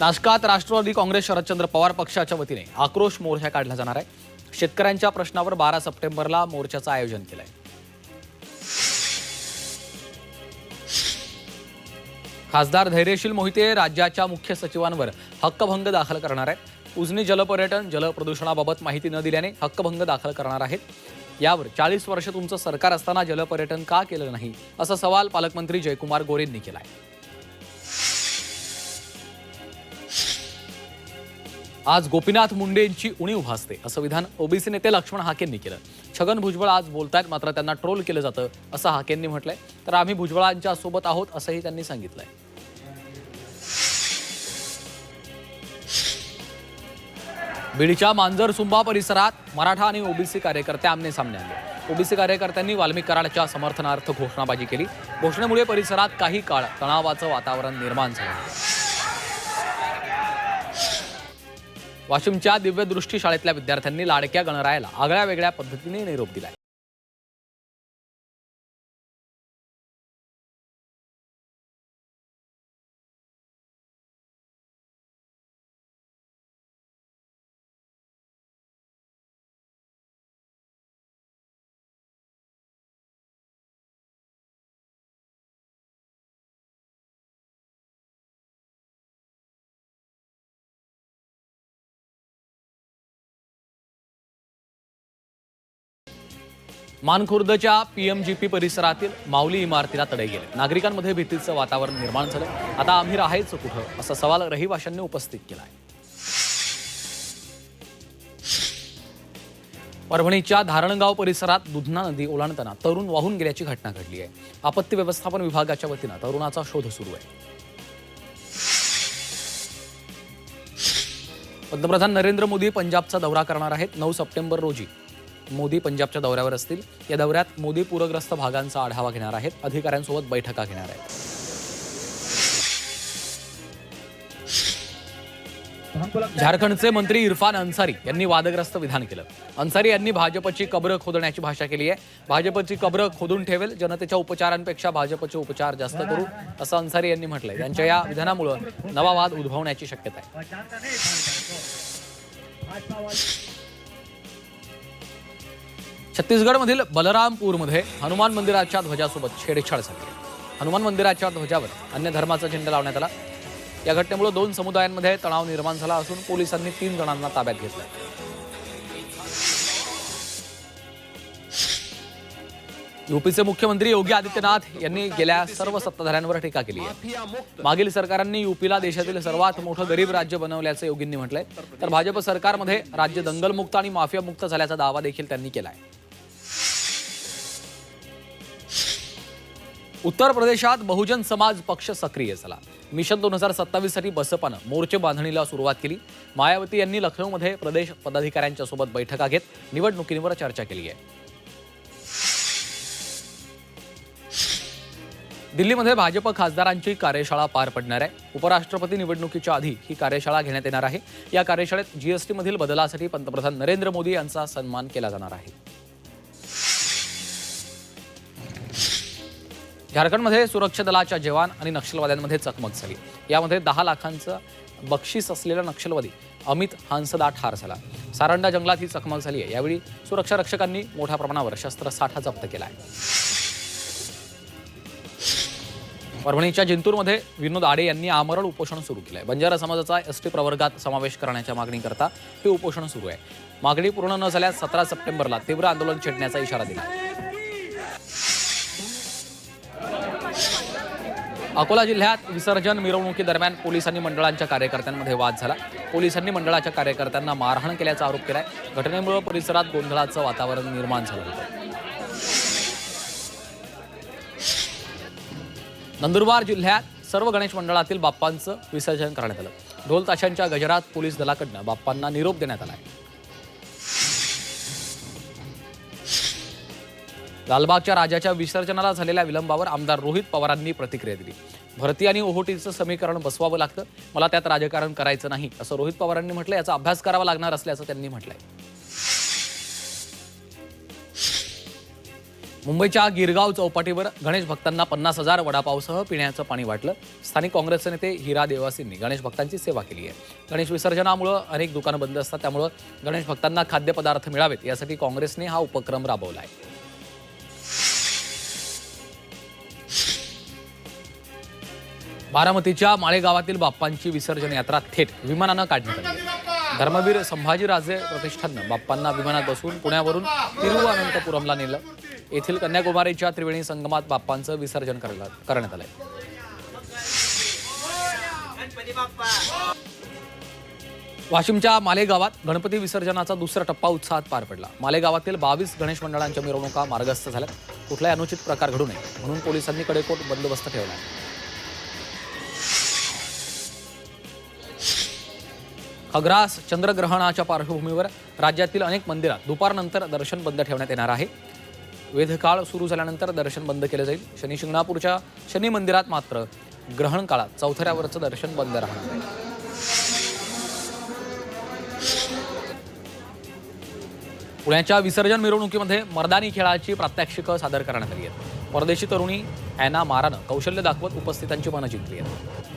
नाशकात राष्ट्रवादी काँग्रेस शरदचंद्र पवार पक्षाच्या वतीने आक्रोश मोर्चा काढला जाणार आहे. शेतकऱ्यांच्या प्रश्नावर बारा सप्टेंबरला मोर्चाचं आयोजन केलंय. खासदार धैर्यशील मोहिते राज्याच्या मुख्य सचिवांवर हक्कभंग दाखल करणार आहेत. उजनी जलपर्यटन जलप्रदूषणाबाबत माहिती न दिल्याने हक्कभंग दाखल करणार आहेत. यावर चाळीस वर्ष तुमचं सरकार असताना जलपर्यटन का केलं नाही? असा सवाल पालकमंत्री जयकुमार गोरेंनी केलाय. आज गोपीनाथ मुंडेंची उणीव भासते असं विधान ओबीसी नेते लक्ष्मण हाकेंनी केलं. छगन भुजबळ आज बोलतायत मात्र त्यांना ट्रोल केलं जातं असं हाकेंनी म्हटलंय. तर आम्ही भुजबळांच्या सोबत आहोत असंही त्यांनी सांगितलंय. बीडच्या मांजरसुंबा परिसरात मराठा आणि ओबीसी कार्यकर्ते आमने सामने आले. ओबीसी कार्यकर्त्यांनी वाल्मिक कराडच्या समर्थनार्थ घोषणाबाजी केली. घोषणेमुळे परिसरात काही काळ तणावाचं वातावरण निर्माण झालं. वाशिमच्या दिव्यदृष्टी शाळेतल्या विद्यार्थ्यांनी लाडक्या गणरायाला आगळ्या वेगळ्या पद्धतीने निरोप दिलाय. मानखुर्दच्या पीएमजीपी परिसरातील माऊली इमारतीला तडे गेले. नागरिकांमध्ये भीतीचं वातावरण निर्माण झालं. आता आम्ही राहायचं कुठं? असा सवाल रहिवाशांनी उपस्थित केला आहे परभणीच्या धारणगाव परिसरात दुधना नदी ओलांडताना तरुण वाहून गेल्याची घटना घडली आहे. आपत्ती व्यवस्थापन विभागाच्या वतीनं तरुणाचा शोध सुरू आहे. पंतप्रधान नरेंद्र मोदी पंजाबचा दौरा करणार आहेत नऊ सप्टेंबर रोजी. मोदी पंजाबच्या दौऱ्यावर असतील. या दौऱ्यात मोदी पूरग्रस्त भागांचा आढावा घेणार आहेत. अधिकाऱ्यांसोबत बैठका घेणार आहेत. झारखंडचे मंत्री इरफान अन्सारी यांनी वादग्रस्त विधान केलं. अन्सारी यांनी भाजपची कब्र खोदण्याची भाषा केली आहे. भाजपची कब्र खोदून ठेवेल जनतेच्या उपचारांपेक्षा भाजपचे उपचार जास्त करू असं अन्सारी यांनी म्हटलंय. त्यांच्या या विधानामुळे नवा वाद उद्भवण्याची शक्यता आहे. छत्तीसगडमधील बलरामपूरमध्ये हनुमान मंदिराच्या ध्वजासोबत छेडछाड झाली. हनुमान मंदिराच्या ध्वजावर अन्य धर्माचा झेंडा लावण्यात आला. या घटनेमुळे दोन समुदायांमध्ये तणाव निर्माण झाला असून पोलिसांनी तीन जणांना ताब्यात घेतलं. युपीचे मुख्यमंत्री योगी आदित्यनाथ यांनी गेल्या सर्व सत्ताधाऱ्यांवर टीका केली आहे. मागील सरकारांनी युपीला देशातील सर्वात मोठं गरीब राज्य बनवल्याचं योगींनी म्हटलंय. तर भाजप सरकारमध्ये राज्य दंगलमुक्त आणि माफियामुक्त झाल्याचा दावा देखील त्यांनी केला आहे उत्तर प्रदेशात बहुजन समाज पक्ष सक्रिय झाला. मिशन दोन हजार सत्तावीससाठी बसपानं मोर्चे बांधणीला सुरुवात केली. मायावती यांनी लखनौमध्ये प्रदेश पदाधिकाऱ्यांच्या सोबत बैठका घेत निवडणुकींवर चर्चा केली आहे. दिल्लीमध्ये भाजप खासदारांची कार्यशाळा पार पडणार आहे. उपराष्ट्रपती निवडणुकीच्या आधी ही कार्यशाळा घेण्यात येणार आहे. या कार्यशाळेत जीएसटी मधील बदलासाठी पंतप्रधान नरेंद्र मोदी यांचा सन्मान केला जाणार आहे. झारखंडमध्ये सुरक्षा दलाच्या जवान आणि नक्षलवाद्यांमध्ये चकमक झाली. यामध्ये दहा लाखांचं बक्षीस असलेला नक्षलवादी अमित हांसदा ठार झाला. सारंडा जंगलात ही चकमक झाली आहे. यावेळी सुरक्षा रक्षकांनी मोठ्या प्रमाणावर शस्त्रसाठा जप्त केला आहे. परभणीच्या जिंतूरमध्ये विनोद आडे यांनी आमरण उपोषण सुरू केलं आहे बंजारा समाजाचा एस टी प्रवर्गात समावेश करण्याच्या मागणीकरता हे उपोषण सुरू आहे. मागणी पूर्ण न झाल्यास सतरा सप्टेंबरला तीव्र आंदोलन छेडण्याचा इशारा दिला आहे. अकोला जिल्ह्यात विसर्जन मिरवणुकीदरम्यान पोलिसांनी मंडळांच्या कार्यकर्त्यांमध्ये वाद झाला. पोलिसांनी मंडळाच्या कार्यकर्त्यांना मारहाण केल्याचा आरोप केलाय. घटनेमुळे परिसरात गोंधळाचं वातावरण निर्माण झालं होतं. नंदुरबार जिल्ह्यात सर्व गणेश मंडळातील बाप्पांचं विसर्जन करण्यात आलं. ढोल ताशांच्या गजरात पोलीस दलाकडनं बाप्पांना निरोप देण्यात आलाय. लालबागच्या राजाच्या विसर्जनाला झालेल्या विलंबावर आमदार रोहित पवारांनी प्रतिक्रिया दिली. भरती आणि ओहोटीचं समीकरण बसवावं लागतं. मला त्यात राजकारण करायचं नाही असं रोहित पवारांनी म्हटलं याचा अभ्यास करावा लागणार असल्याचं त्यांनी म्हटलंय. मुंबईच्या गिरगाव चौपाटीवर गणेश भक्तांना पन्नास हजार वडापावसह पिण्याचं पाणी वाटलं. स्थानिक काँग्रेसचे नेते हिरा देवासींनी गणेश भक्तांची सेवा केली आहे. गणेश विसर्जनामुळं अनेक दुकानं बंद असतात. त्यामुळं गणेश भक्तांना खाद्यपदार्थ मिळावेत. यासाठी काँग्रेसने हा उपक्रम राबवला आहे. बारामतीच्या माळेगावातील बाप्पांची विसर्जन यात्रा थेट विमानानं काढण्यात आली धर्मवीर संभाजीराजे प्रतिष्ठाननं बाप्पांना विमानात बसून पुण्यावरून तिरुवनंतपुरमला नेलं. येथील कन्याकुमारीच्या त्रिवेणी संगमात बाप्पांचं विसर्जन करण्यात आलंय. वाशिमच्या मालेगावात गणपती विसर्जनाचा दुसरा टप्पा उत्साहात पार पडला. मालेगावातील बावीस गणेश मंडळांच्या मिरवणुका मार्गस्थ झाल्या कुठलाही अनुचित प्रकार घडू नये म्हणून पोलिसांनी कडेकोट बंदोबस्त ठेवला आहे. अग्रास चंद्रग्रहणाच्या पार्श्वभूमीवर राज्यातील अनेक मंदिरात दुपारनंतर दर्शन बंद ठेवण्यात येणार आहे. वेधकाळ सुरू झाल्यानंतर दर्शन बंद केलं जाईल. शनी शिंगणापूरच्या शनी मंदिरात मात्र ग्रहण काळात चौथऱ्यावरचं दर्शन बंद राहणार आहे. पुण्याच्या विसर्जन मिरवणुकीमध्ये मर्दानी खेळाची प्रात्यक्षिकं सादर करण्यात आली आहेत. परदेशी तरुणी ॲना मारानं कौशल्य दाखवत उपस्थितांची मनं जिंकली आहेत.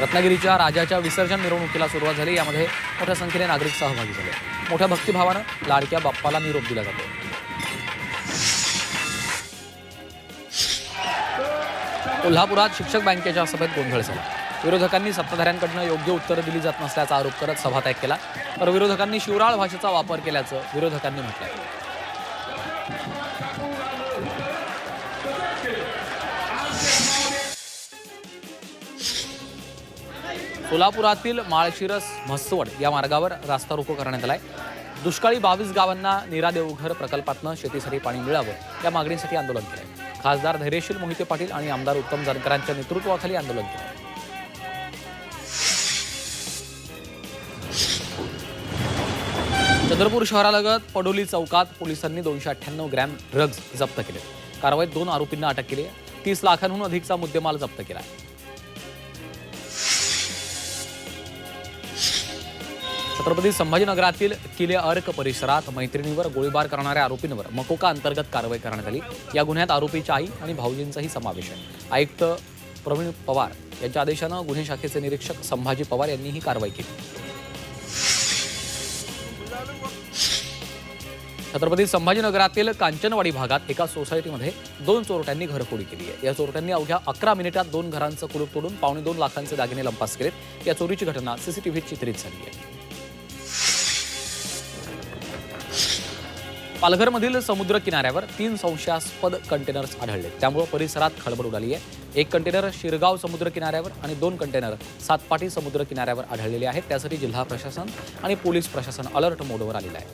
रत्नागिरीच्या राजाच्या विसर्जन मिरवणुकीला सुरुवात झाली. यामध्ये मोठ्या संख्येने नागरिक सहभागी झाले. मोठ्या भक्तिभावानं लाडक्या बाप्पाला निरोप दिला जातो. कोल्हापुरात शिक्षक बँकेच्या सभेत गोंधळ झाला. विरोधकांनी सत्ताधाऱ्यांकडनं योग्य उत्तरं दिली जात नसल्याचा आरोप करत सभात्याग केला. तर विरोधकांनी शिवराळ भाषेचा वापर केल्याचं विरोधकांनी म्हटलं सोलापुरातील माळशिरस म्हसवड या मार्गावर रास्ता रोको करण्यात आलाय. दुष्काळी बावीस गावांना निरा देवघर प्रकल्पातनं शेतीसाठी पाणी मिळावं या मागणीसाठी आंदोलन केलं खासदार धैर्यशील मोहिते पाटील आणि आमदार उत्तम जानकरांच्या नेतृत्वाखाली आंदोलन केलं चंद्रपूर शहरालगत पडोली चौकात पोलिसांनी दोनशे अठ्ठ्याण्णव ग्रॅम ड्रग्ज जप्त केले. कारवाईत दोन आरोपींना अटक केली. तीस लाखांहून अधिकचा मुद्देमाल जप्त केला. आहे छत्रपती संभाजीनगरातील किले अर्क परिसरात मैत्रिणीवर गोळीबार करणाऱ्या आरोपींवर मकोका अंतर्गत कारवाई करण्यात आली. या गुन्ह्यात आरोपीच्या आई आणि भाऊजींचाही समावेश आहे. आयुक्त प्रवीण पवार यांच्या आदेशानं गुन्हे शाखेचे निरीक्षक संभाजी पवार यांनी ही कारवाई केली. छत्रपती संभाजीनगरातील कांचनवाडी भागात एका सोसायटीमध्ये दोन चोरट्यांनी घरफोडी केली आहे. या चोरट्यांनी अवघ्या अकरा मिनिटात दोन घरांचं कुलूप तोडून पावणे दोन लाखांचे दागिने लंपास केलेत. या चोरीची घटना सीसीटीव्हीत चित्रित झाली आहे. पालघरमधील समुद्र किनाऱ्यावर तीन संशयास्पद कंटेनर्स आढळले. त्यामुळे परिसरात खळबळ उडाली आहे एक कंटेनर शिरगाव समुद्र किनाऱ्यावर आणि दोन कंटेनर सातपाटी समुद्र किनाऱ्यावर आढळलेले आहेत. त्यासाठी जिल्हा प्रशासन आणि पोलीस प्रशासन अलर्ट मोडवर आलेलं आहे.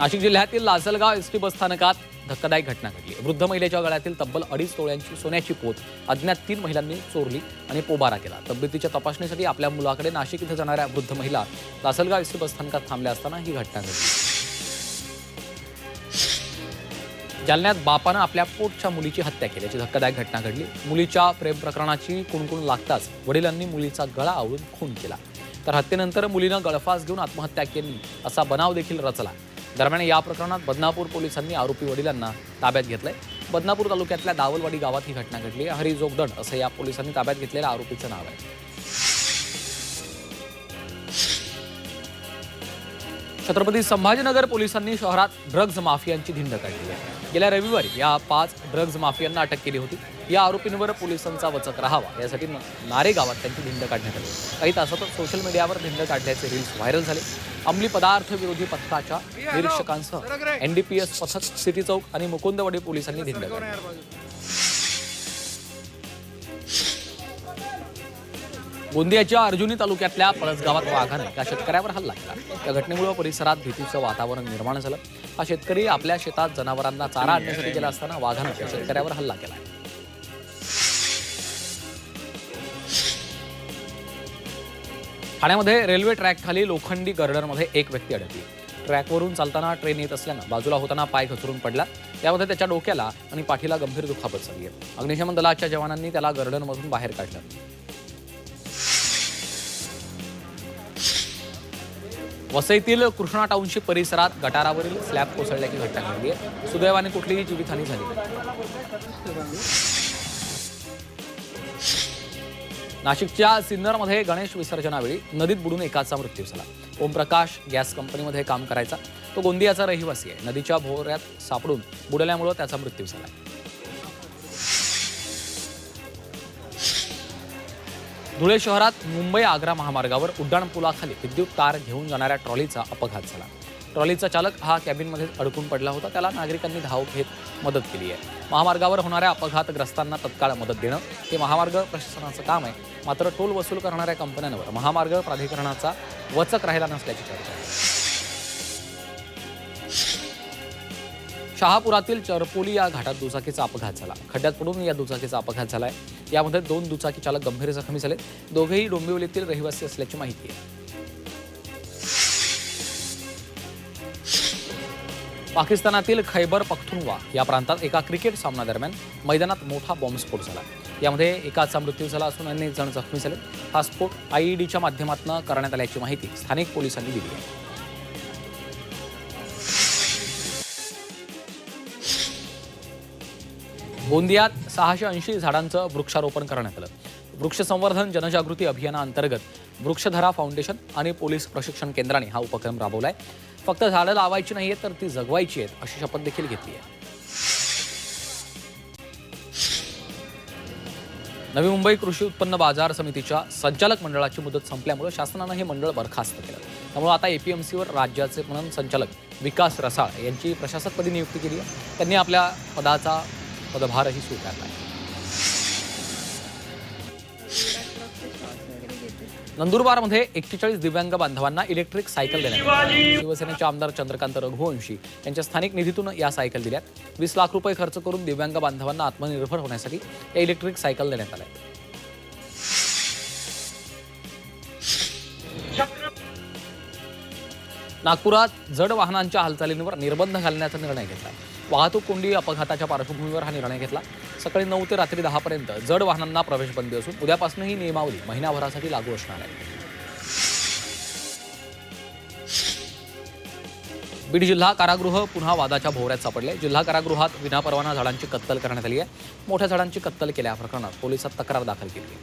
नाशिक जिल्ह्यातील लासलगाव एसटी बसस्थानकात धक्कादायक घटना घडली. वृद्ध महिलेच्या गळ्यातील तब्बल अडीच तोळ्यांची सोन्याची पोत अज्ञात तीन महिलांनी चोरली आणि पोबारा केला. तब्येतीच्या तपासणीसाठी आपल्या मुलाकडे नाशिक इथं जाणाऱ्या वृद्ध महिला लासलगाव एसटी बसस्थानकात थांबल्या असताना ही घटना घडली. जालन्यात बापानं आपल्या पोटच्या मुलीची हत्या केल्याची धक्कादायक घटना घडली. मुलीच्या प्रेम प्रकरणाची कुणकुण लागताच वडिलांनी मुलीचा गळा आवळून खून केला. तर हत्येनंतर मुलीनं गळफास घेऊन आत्महत्या केली असा बनाव देखील रचला. दरम्यान या प्रकरणात बदनापूर पोलिसांनी आरोपी वडिलांना ताब्यात घेतलंय. बदनापूर तालुक्यातल्या दावलवाडी गावात ही घटना घडली आहे. हरी जोगदंड असं या पोलिसांनी ताब्यात घेतलेल्या आरोपीचं नाव आहे. छत्रपती संभाजीनगर पोलिसांनी शहरात ड्रग्ज माफियांची धिंड काढली आहे. गेल्या रविवारी या पाच ड्रग्ज माफियांना अटक केली होती. या आरोपींवर पोलिसांचा वचक राहावा यासाठी नारे गावात त्यांची धिंड काढण्यात आली. काही तासातच सोशल मीडियावर धिंड काढल्याचे रील्स व्हायरल झाले. अंमली पदार्थ विरोधी पथकाच्या निरीक्षकांसह एनडीपीएस पथक सिटी चौक आणि मुकुंदवाडी पोलिसांनी धिंड काढली. गोंदियाच्या अर्जुनी तालुक्यातल्या पळसगावात वाघानं एका शेतकऱ्यावर हल्ला केला. या घटनेमुळे परिसरात भीतीचं वातावरण निर्माण झालं. हा शेतकरी आपल्या शेतात जनावरांना चारा आणण्यासाठी गेला असताना वाघानं त्या शेतकऱ्यावर हल्ला केला. ठाण्यामध्ये रेल्वे ट्रॅकखाली लोखंडी गर्डरमध्ये एक व्यक्ती अडकली. ट्रॅकवरून चालताना ट्रेन येत असल्यानं बाजूला होताना पाय घसरून पडला. त्यामध्ये त्याच्या डोक्याला आणि पाठीला गंभीर दुखापत झाली आहे. अग्निशमन दलाच्या जवानांनी त्याला गर्डनमधून बाहेर काढलं. वसईतील कृष्णा टाउनशिप परिसरात गटारावरील स्लॅब कोसळल्याची घटना घडली आहे. सुदैवाने कुठलीही जीवितहानी झाली नाशिकच्या सिन्नरमध्ये गणेश विसर्जनावेळी नदीत बुडून एकाचा मृत्यू झाला. ओमप्रकाश गॅस कंपनीमध्ये काम करायचा. तो गोंदियाचा रहिवासी आहे. नदीच्या भोवऱ्यात सापडून बुडल्यामुळं त्याचा मृत्यू झाला. धुळे शहरात मुंबई आग्रा महामार्गावर उड्डाणपुलाखाली विद्युत तार घेऊन जाणाऱ्या ट्रॉलीचा अपघात झाला. ट्रॉलीचा चालक हा कॅबिनमध्ये अडकून पडला होता. त्याला नागरिकांनी धाव घेत मदत केली आहे. महामार्गावर होणाऱ्या अपघातग्रस्तांना तत्काळ मदत देणं हे महामार्ग प्रशासनाचं काम आहे. मात्र टोल वसूल करणाऱ्या कंपन्यांवर महामार्ग प्राधिकरणाचा वचक राहिला नसल्याची चर्चा आहे. शहापुरातील चरपोली या घाटात दुचाकीचा अपघात झाला. खड्ड्यात पडून या दुचाकीचा अपघात झाला आहे यामध्ये दोन दुचाकी चालक गंभीर जखमी झाले दोघेही डोंबिवलीतील रहिवासी असल्याची माहिती आहे. पाकिस्तानातील खैबर पख्तुनवा या प्रांतात एका क्रिकेट सामन्यादरम्यान मैदानात मोठा बॉम्बस्फोट झाला. यामध्ये एकाचा मृत्यू झाला असून अनेक जण जखमी झाले. हा स्फोट आयईडीच्या माध्यमातून करण्यात आल्याची माहिती स्थानिक पोलिसांनी दिली आहे. गोंदियात सहाशे ऐंशी झाडांचं वृक्षारोपण करण्यात आलं. वृक्ष संवर्धन जनजागृती अभियानाअंतर्गत वृक्षधरा फाउंडेशन आणि पोलीस प्रशिक्षण केंद्राने हा उपक्रम राबवलाय. फक्त झाडं लावायची नाहीये तर ती जगवायची आहेत अशी शपथ देखील घेतली आहे. नवी मुंबई कृषी उत्पन्न बाजार समितीच्या संचालक मंडळाची मुदत संपल्यामुळे शासनानं हे मंडळ बरखास्त केलं. त्यामुळे आता एपीएमसीवर राज्याचे पणन संचालक विकास रसाळ यांची प्रशासकपदी नियुक्ती केली आहे. त्यांनी आपल्या पदाचा पदभारही स्वीकारला. आहे नंदुरबारमध्ये एक्केचाळीस दिव्यांग बांधवांना इलेक्ट्रिक सायकल देण्यात आली. शिवसेनेचे आमदार चंद्रकांत रघुवंशी यांच्या स्थानिक निधीतून या सायकल दिल्यात. वीस लाख रुपये खर्च करून दिव्यांग बांधवांना आत्मनिर्भर होण्यासाठी या इलेक्ट्रिक सायकल देण्यात आल्या. नागपुरात जड वाहनांच्या हालचालींवर निर्बंध घालण्याचा निर्णय घेतला. वाहतूक कोंडी अपघाताच्या पार्श्वभूमीवर हा निर्णय घेतला. सकाळी नऊ ते रात्री दहापर्यंत जड वाहनांना प्रवेश बंदी असून उद्यापासून ही नियमावली महिनाभरासाठी लागू असणार आहे. बीड जिल्हा कारागृह पुन्हा वादाच्या भोवऱ्यात सापडले. जिल्हा कारागृहात विनापरवाना झाडांची कत्तल करण्यात आली आहे. मोठ्या झाडांची कत्तल केल्या प्रकरणात पोलिसात तक्रार दाखल केली.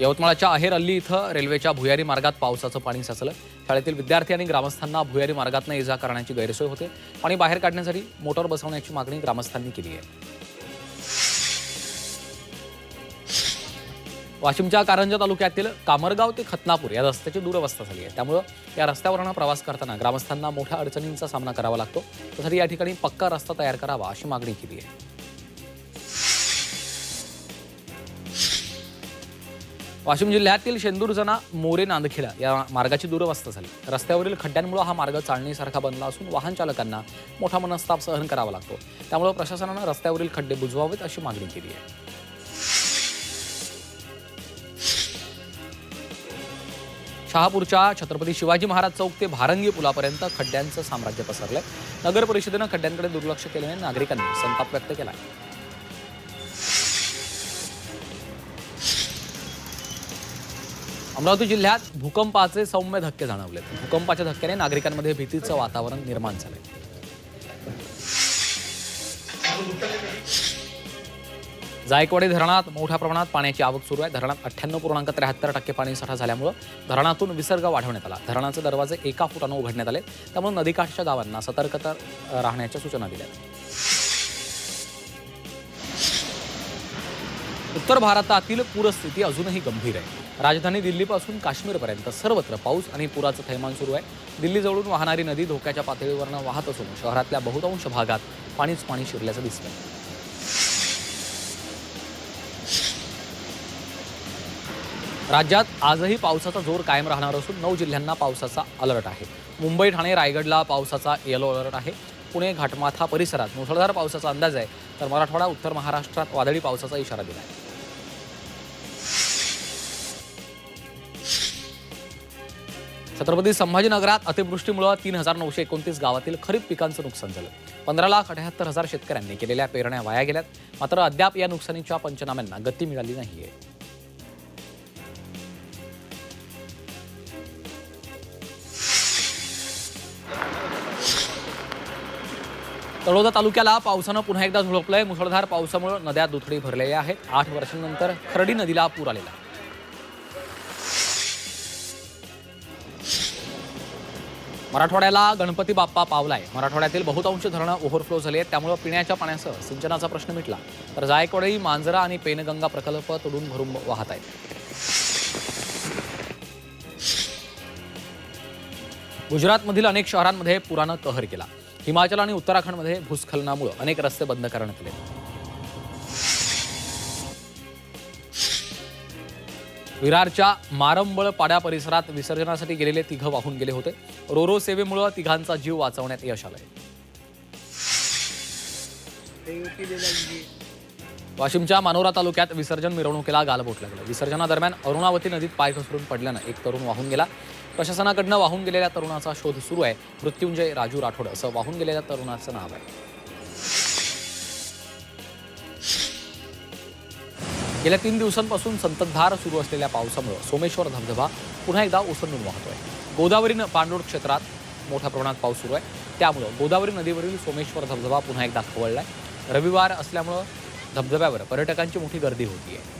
यवतमाळच्या अहेर अल्ली इथं रेल्वेच्या भुयारी मार्गात पावसाचं पाणी साचलं. शाळेतील विद्यार्थी आणि ग्रामस्थांना भुयारी मार्गातून ये जा करण्याची गैरसोय होते. पाणी बाहेर काढण्यासाठी मोटर बसवण्याची मागणी ग्रामस्थांनी केली आहे. वाशिमच्या कारंजा तालुक्यातील कामरगाव ते खतनापूर या रस्त्याची दुरवस्था झाली आहे. त्यामुळं या रस्त्यावरनं प्रवास करताना ग्रामस्थांना मोठ्या अडचणींचा सामना करावा लागतो. त्यासाठी या ठिकाणी पक्का रस्ता तयार करावा अशी मागणी केली आहे. वाशिम जिल्ह्यातील शेंदूरजना मोरे नांदखेडा या मार्गाची दुरवस्था झाली. रस्त्यावरील खड्ड्यांमुळे हा मार्ग चालणीसारखा बनला असून वाहन चालकांना मोठा मनस्ताप सहन करावा लागतो. त्यामुळे प्रशासनानं रस्त्यावरील खड्डे बुजवावेत अशी मागणी केली आहे. शहापूरच्या छत्रपती शिवाजी महाराज चौक ते भारंगी पुलापर्यंत खड्ड्यांचं साम्राज्य पसरलंय. नगर परिषदेनं खड्ड्यांकडे दुर्लक्ष केल्याने नागरिकांनी संताप व्यक्त केला आहे अमरावती जिल्ह्यात भूकंपाचे सौम्य धक्के जाणवले भूकंपाच्या धक्क्याने नागरिकांमध्ये भीतीचं वातावरण निर्माण झालंय. जायकवाडी धरणात मोठ्या प्रमाणात पाण्याची आवक सुरू आहे. धरणात अठ्ठ्याण्णव पूर्णांक त्र्याहत्तर टक्के पाणी साठा झाल्यामुळं धरणातून विसर्ग वाढवण्यात आला. धरणाचे दरवाजे एका फुटानं उघडण्यात आले. त्यामुळे नदीकाठच्या गावांना सतर्कता राहण्याच्या सूचना दिल्या. उत्तर भारतातील पूरस्थिती अजूनही गंभीर आहे. राजधानी दिल्लीपासून काश्मीरपर्यंत सर्वत्र पाऊस आणि पुराचं थैमान सुरू आहे. दिल्लीजवळून वाहणारी नदी धोक्याच्या पातळीवरनं वाहत असून शहरातल्या बहुतांश भागात पाणीच पाणी शिरल्याचं दिसलं राज्यात आजही पावसाचा जोर कायम राहणार असून नऊ जिल्ह्यांना पावसाचा अलर्ट आहे. मुंबई ठाणे रायगडला पावसाचा येलो अलर्ट आहे. पुणे घाटमाथा परिसरात मुसळधार पावसाचा अंदाज आहे. तर मराठवाडा उत्तर महाराष्ट्रात वादळी पावसाचा इशारा दिला आहे छत्रपती संभाजीनगरात अतिवृष्टीमुळे तीन हजार नऊशे एकोणतीस गावातील खरीप पिकांचं नुकसान झालं. पंधरा लाख अठ्याहत्तर हजार शेतकऱ्यांनी केलेल्या पेरण्या वाया गेल्यात. मात्र अद्याप या नुकसानीच्या पंचनाम्यांना गती मिळाली नाहीये. तळोदा तालुक्याला पावसानं पुन्हा एकदा झुळपलंय मुसळधार पावसामुळे नद्या दुथडी भरलेल्या आहेत. आठ वर्षांनंतर खरडी नदीला पूर आलेला मराठवाड्याला गणपती बाप्पा पावलाय. मराठवाड्यातील बहुतांश धरणं ओव्हरफ्लो झाली आहेत. त्यामुळे पिण्याच्या पाण्यासह सिंचनाचा प्रश्न मिटला. तर जायकवाडी मांजरा आणि पेनगंगा प्रकल्प तोडून भरून वाहत आहेत. गुजरातमधील अनेक शहरांमध्ये पुरानं कहर केला. हिमाचल आणि उत्तराखंडमध्ये भूस्खलनामुळे अनेक रस्ते बंद करण्यात आले. विरारच्या मारंबळ पाड्या परिसरात विसर्जनासाठी गेलेले तिघं वाहून गेले होते. रोरो सेवेमुळे तिघांचा जीव वाचवण्यात यश आलंय. वाशिमच्या मानोरा तालुक्यात विसर्जन मिरवणुकीला गालबोट लागलं विसर्जनादरम्यान अरुणावती नदीत पाय घसरून पडल्यानं एक तरुण वाहून गेला. प्रशासनाकडनं वाहून गेलेल्या तरुणाचा शोध सुरू आहे. मृत्युंजय राजू राठोड असं वाहून गेलेल्या तरुणाचं नाव आहे. गेल्या तीन दिवसांपासून संततधार सुरू असलेल्या पावसामुळे सोमेश्वर धबधबा पुन्हा एकदा ओसंडून वाहतोय. गोदावरी गोदावरीनं पाणलोट क्षेत्रात मोठ्या प्रमाणात पाऊस सुरू आहे. त्यामुळं गोदावरी नदीवरील सोमेश्वर धबधबा पुन्हा एकदा खवळलाय. रविवार असल्यामुळं धबधब्यावर पर्यटकांची मोठी गर्दी होती आहे